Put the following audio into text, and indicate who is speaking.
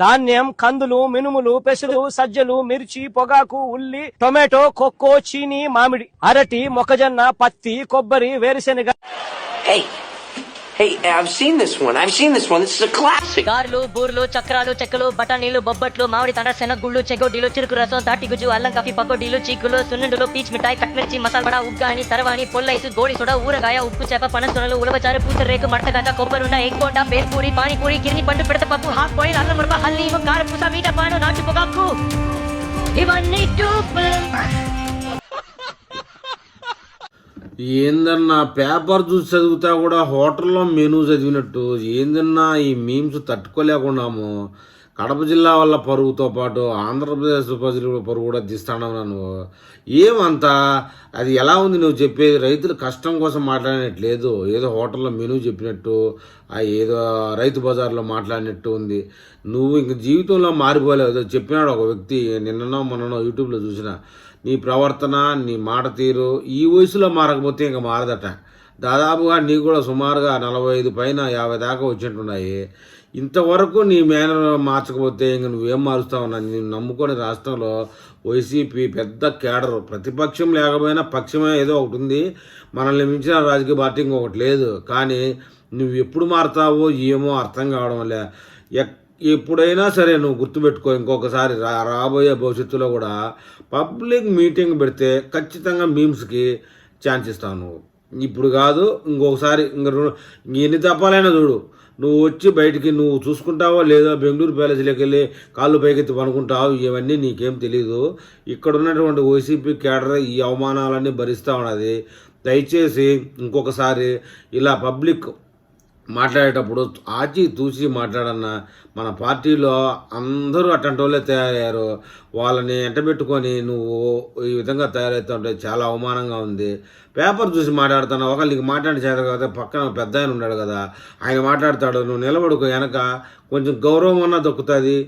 Speaker 1: ధాన్యం కందులు మినుములు పెసలు సజ్జలు మిర్చి పొగాకు ఉల్లి టొమాటో కొక్కో చీని మామిడి అరటి మొక్కజొన్న పత్తి కొబ్బరి వేరుశెనగ.
Speaker 2: Hey, I've seen this one. I've seen this one. This is a classic.
Speaker 3: గారెలు బూర్లు చక్రాలు చెక్కలు బఠానీలు బొబ్బట్లు మామిడి తండ్ర శనగుళ్ళు చెగోడీలు చిరుకు రసం దాటి గుజ్జు అల్లం కాఫీ పకోడీలు చీకులు సున్నుండులు పీచ్ మిఠాయి కట్మిర్చి మసాలా వడ ఉగ్గాని తరవాణి పొల్లైసు గోడి సోడా ఊరగాయ ఉప్పు చేప పనసొనలు ఉలవచారు పూసరేకు మడతగంట కొబ్బరుండ ఎగ్గొండ పేర్పూరి పానీపూరి కిరిని పండు పిడత పప్పు హాఫ్ బాయిల్ అల్లం మురప హల్లీము కారపూస మీట పాను నాటు పొగాకు ఇవన్నీ టూపులు
Speaker 4: ఏందన్నా పేపర్ చూసి చదివితే కూడా హోటల్లో మెనూ చదివినట్టు. ఏందన్నా ఈ మీమ్స్ తట్టుకోలేకున్నాము. కడప జిల్లా వల్ల పరుగుతో పాటు ఆంధ్రప్రదేశ్ ప్రజల పరుగు కూడా తీస్తాను నువ్వు ఏమంతా? అది ఎలా ఉంది నువ్వు చెప్పేది? రైతుల కష్టం కోసం మాట్లాడినట్లేదు. ఏదో హోటల్లో మెనూ చెప్పినట్టు ఏదో రైతు బజార్లో మాట్లాడినట్టు ఉంది. నువ్వు ఇంక జీవితంలో మారిపోలేదు చెప్పినాడు ఒక వ్యక్తి నిన్ననో మొన్ననో యూట్యూబ్లో చూసిన. నీ ప్రవర్తన నీ మాట తీరు ఈ వయసులో మారకపోతే ఇంకా మారదట. దాదాపుగా నీకు కూడా సుమారుగా నలభై ఐదు పైన యాభై దాకా వచ్చినట్టున్నాయి. ఇంతవరకు నీ మేనర్ మార్చకపోతే ఇంక నువ్వేం మారుస్తావు? నేను నమ్ముకొని రాష్ట్రంలో వైసీపీ పెద్ద కేడర్ ప్రతిపక్షం లేకపోయినా పక్షమే ఏదో ఒకటి ఉంది. మనల్ని మించిన రాజకీయ పార్టీ ఇంకొకటి లేదు. కానీ నువ్వు ఎప్పుడు మారుతావో ఏమో అర్థం కావడం లే ఎక్ ఎప్పుడైనా సరే నువ్వు గుర్తుపెట్టుకో ఇంకొకసారి రా రాబోయే భవిష్యత్తులో కూడా పబ్లిక్ మీటింగ్ పెడితే ఖచ్చితంగా మీమ్స్కి ఛాన్స్ ఇస్తావు నువ్వు. ఇప్పుడు కాదు ఇంకొకసారి ఇంక ఎన్ని తప్పాలైనా చూడు. నువ్వు వచ్చి బయటికి నువ్వు చూసుకుంటావో లేదో బెంగళూరు ప్యాలెస్లోకి వెళ్ళి కాళ్ళు పైకెత్తి పనుకుంటావు ఇవన్నీ నీకేం తెలియదు ఇక్కడ ఉన్నటువంటి వైసీపీ కేడర్ ఈ అవమానాలన్నీ భరిస్తూ ఉన్నది. దయచేసి ఇంకొకసారి ఇలా పబ్లిక్ మాట్లాడేటప్పుడు ఆచి తూచి మాట్లాడన్న మన పార్టీలో అందరూ అట్టంటి వాళ్ళే తయారయ్యారు. వాళ్ళని ఎంటబెట్టుకొని నువ్వు ఈ విధంగా తయారవుతుంటే చాలా అవమానంగా ఉంది. పేపర్ చూసి మాట్లాడుతున్నావు ఒకళ్ళు నీకు మాట్లాడి చేత కదా పక్కన పెద్ద ఆయన ఉన్నాడు కదా ఆయన మాట్లాడతాడు నువ్వు నిలబడుకో వెనక కొంచెం గౌరవం అన్నా దొక్కుతుంది.